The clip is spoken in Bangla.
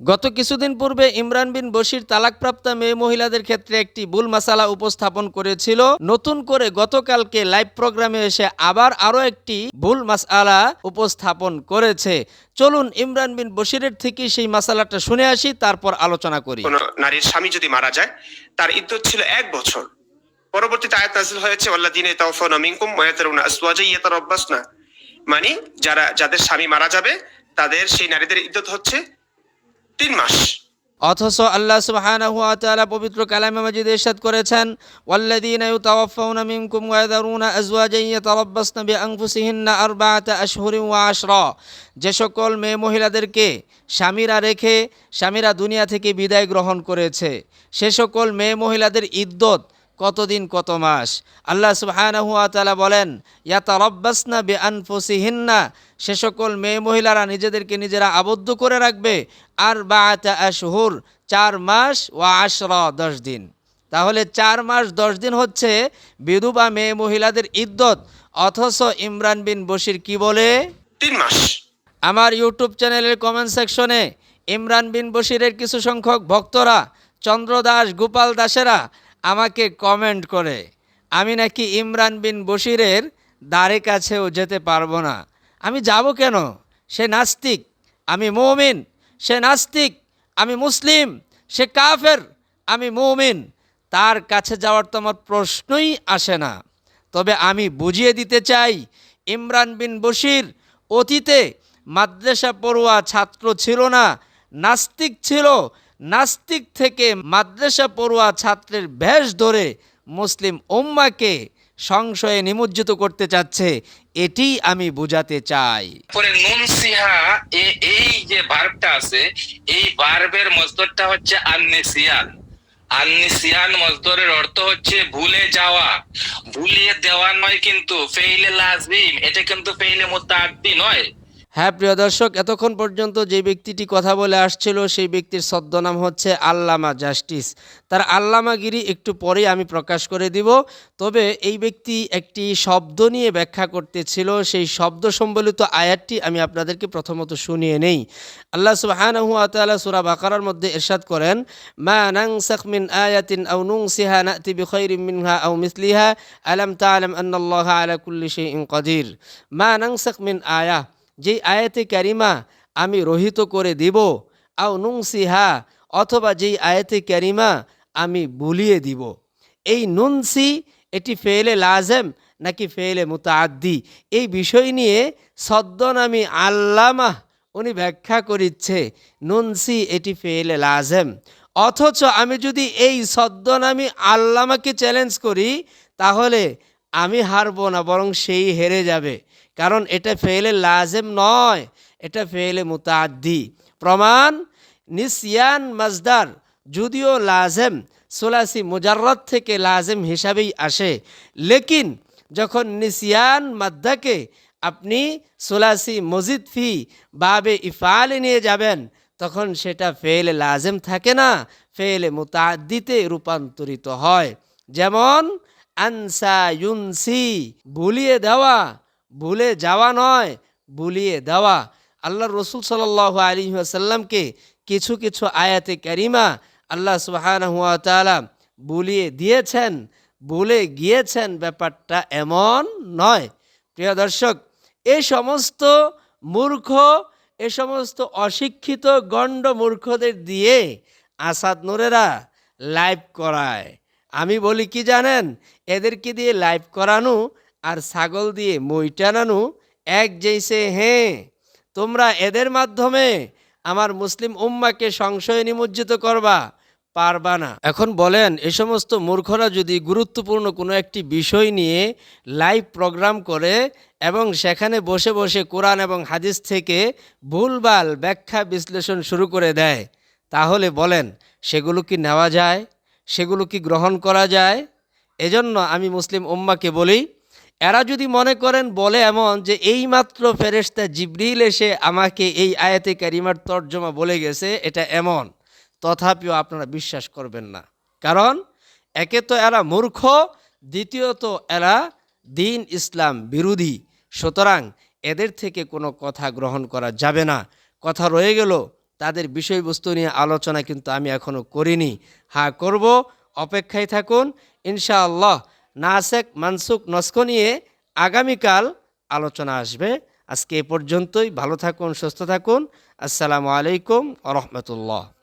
গত কিছুদিন পূর্বে ইমরান বিন বশির তালাকপ্রাপ্তা মেয়ে মহিলাদের ক্ষেত্রে একটি ভুল মাসালা উপস্থাপন করেছিল। নতুন করে গতকালকে লাইভ প্রোগ্রামে এসে আবার আরও একটি ভুল মাসালা উপস্থাপন করেছে। চলুন ইমরান বিন বশিরের থেকে সেই মাসালাটা শুনে আসি, তারপর আলোচনা করি। নারীর স্বামী যদি মারা যায়, তার ইদ্যত ছিল এক বছর। পরবর্তীতে আয়াত নাজিল হয়েছে, ওয়াল্লাযিনা ইয়াতাওয়াফাউনা মিনকুম ওয়া ইয়াতারুনা আসওয়াজা ইয়াতারাব্বাসনা। মানে যারা, যাদের স্বামী মারা যাবে, তাদের, সেই নারীদের ইদ্যত হচ্ছে। তিন মাস। অথচ আল্লাহ সুবহানাহু ওয়া তাআলা পবিত্র কালামে মাজিদে ইরশাদ করেছেন, ওয়াল্লাযীনা ইউতাওয়াফাউনা মিনকুম ওয়া ইয়াদারুনা আজওয়াজান ইয়াতারাব্বাসনা বিআনফুসিহিন্না আরবাআতা আশহুরিন ওয়া আশরা। যে সকল মেয়ে মহিলাদেরকে স্বামীরা রেখে স্বামীরা দুনিয়া থেকে বিদায় গ্রহণ করেছে, সে সকল মেয়ে মহিলাদের ইদ্যত কতদিন কত মাস? আল্লাহ সুবহানাহু ওয়া তাআলা বলেন ইয়াতারাব্বাসনা বিআনফুসিহিন্না সে সকল মেয়ে মহিলারা নিজেদেরকে নিজেরা আবদ্ধ করে রাখবে আর বাআতা আশহুর চার মাস ওয়া আশরা দশ দিন। তাহলে চার মাস দশ দিন হচ্ছে বিধবা মেয়ে মহিলাদের ইদ্যত অথচ ইমরান বিন বশির কি বলে? তিন মাস। আমার ইউটিউব চ্যানেলের কমেন্ট সেকশনে ইমরান বিন বশিরের কিছু সংখ্যক ভক্তরা চন্দ্র দাস গোপাল দাসেরা আমাকে কমেন্ট করে, আমি নাকি ইমরান বিন বশিরের দ্বারে কাছেও যেতে পারব না। আমি যাব কেন? সে নাস্তিক, আমি মৌমিন। সে নাস্তিক, আমি মুসলিম। সে কাফের, আমি মৌমিন। তার কাছে যাওয়ার তো আমার প্রশ্নই আসে না। তবে আমি বুঝিয়ে দিতে চাই, ইমরান বিন বশির অতীতে মাদ্রাসা পড়ুয়া ছাত্র ছিল না, নাস্তিক ছিল নাস্তিক থেকে মাদ্রাসা পড়ুয়া ছাত্রের ভেষ ধরে মুসলিম উম্মাকে সংশয়ে নিমজ্জিত করতে চাচ্ছে, এটি আমি বুঝাতে চাই। পরে নুন সিহা এই যে ভার্বটা আছে, এই ভার্বের মজদরটা হচ্ছে আন্নেসিয়ান। আন্নেসিয়ান মজদরের অর্থ হচ্ছে ভুলে যাওয়া। ভুলিয়ে দেওয়া নয় কিন্তু, ফেইলে লাজমিম এটা কিন্তু ফেইলে মুতাআদ্দি নয়। হ্যাঁ প্রিয় দর্শক, এতক্ষণ পর্যন্ত যে ব্যক্তিটি কথা বলে আসছিল, সেই ব্যক্তির ছদ্মনাম হচ্ছে আল্লামা জাস্টিস। তার আল্লামাগিরি একটু পরেই আমি প্রকাশ করে দিব। তবে এই ব্যক্তি একটি শব্দ নিয়ে ব্যাখ্যা করতেছিল। সেই শব্দ সম্বলিত আয়াতটি আমি আপনাদেরকে প্রথমত শুনিয়ে নেই। আল্লাহ সুবহানাহু ওয়া তাআলা সূরা বাকারার মধ্যে ইরশাদ করেন, মা নানসাখ মিন আয়াতিন আও নুনসিহা নাতি বিখাইরিম মিনহা আও মিসলিহা, আলাম তা'লাম আন্নাল্লাহা আলা কুল্লি শাইইন কাদির। মা নানসাখ মিন আয়া। যেই আয়াতে ক্যারিমা আমি রহিত করে দিব, আও নুনসিহা অথবা যেই আয়াতে ক্যারিমা আমি বুলিয়ে দিব। এই নুনসি এটি ফেলে লাজেম নাকি ফেলে মুতাদ্দি এই বিষয় নিয়ে সদ্যনামী আল্লামা উনি ব্যাখ্যা করিচ্ছে নুনসি এটি ফেলে লাজেম। অথচ আমি যদি এই সদ্যনামী আল্লামাকে চ্যালেঞ্জ করি, তাহলে আমি হারবো না, বরং সেই হেরে যাবে। কারণ এটা ফেলে লাজেম নয়, এটা ফেলে মুতাদ্দি প্রমাণ, নিসিয়ান মাজদার, যদিও লাজেম, সোলাসি মুজাররদ থেকে লাজেম হিসাবেই আসে। লেকিন যখন নিসিয়ান মাদ্দাকে আপনি সোলাসি মজিদ ফি বাবে ইফালে নিয়ে যাবেন, তখন সেটা ফেলে লাজেম থাকে না, ফেলে মুতাদ্দিতে রূপান্তরিত হয়। যেমন আনসা ইউনসি, ভুলিয়ে দেওয়া, ভুলে যাওয়া নয়, ভুলিয়ে দেওয়া। আল্লাহ রসুল সাল আলী আসাল্লামকে কিছু কিছু আয়াতে ক্যারিমা আল্লাহ সুবাহান হুয়া তালা দিয়েছেন, ভুলে গিয়েছেন ব্যাপারটা এমন নয়। প্রিয় দর্শক এই সমস্ত মূর্খ, এ সমস্ত অশিক্ষিত গণ্ড মূর্খদের দিয়ে আসাদ নোরেরা লাইভ করায়। আমি বলি কি জানেন? এদেরকে দিয়ে লাইভ করানো আর ছাগল দিয়ে মই টানানো এক যেইসে হ্যাঁ তোমরা এদের মাধ্যমে আমার মুসলিম উম্মাকে সংশয়ে নিমজ্জিত করবা, পারবা না। এখন বলেন, এ সমস্ত মূর্খরা যদি গুরুত্বপূর্ণ কোনো একটি বিষয় নিয়ে লাইভ প্রোগ্রাম করে এবং সেখানে বসে বসে কোরআন এবং হাদিস থেকে ভুলভাল ব্যাখ্যা বিশ্লেষণ শুরু করে দেয়, তাহলে বলেন, সেগুলো কি নেওয়া যায়? সেগুলো কি গ্রহণ করা যায়? এজন্য আমি মুসলিম উম্মাকে বলি, এরা যদি মনে করেন, বলে এমন যে এইমাত্র ফেরেশতা জিবরিল এসে আমাকে এই আয়াতে কারিমার তর্জমা বলে গেছে, এটা এমন। তথাপিও আপনারা বিশ্বাস করবেন না। কারণ একে তো এরা মূর্খ, দ্বিতীয়ত এরা দিন ইসলাম বিরোধী। সুতরাং এদের থেকে কোনো কথা গ্রহণ করা যাবে না। কথা রয়ে গেল তাদের বিষয়বস্তু নিয়ে আলোচনা কিন্তু আমি এখনও করিনি। হ্যাঁ করব, অপেক্ষায় থাকুন। ইনশাআল্লাহ নাসেক মানসুক নস্ক নিয়ে আগামীকাল আলোচনা আসবে। আজকে এ পর্যন্তই। ভালো থাকুন, সুস্থ থাকুন। আসসালামু আলাইকুম আ রহমতুল্লাহ।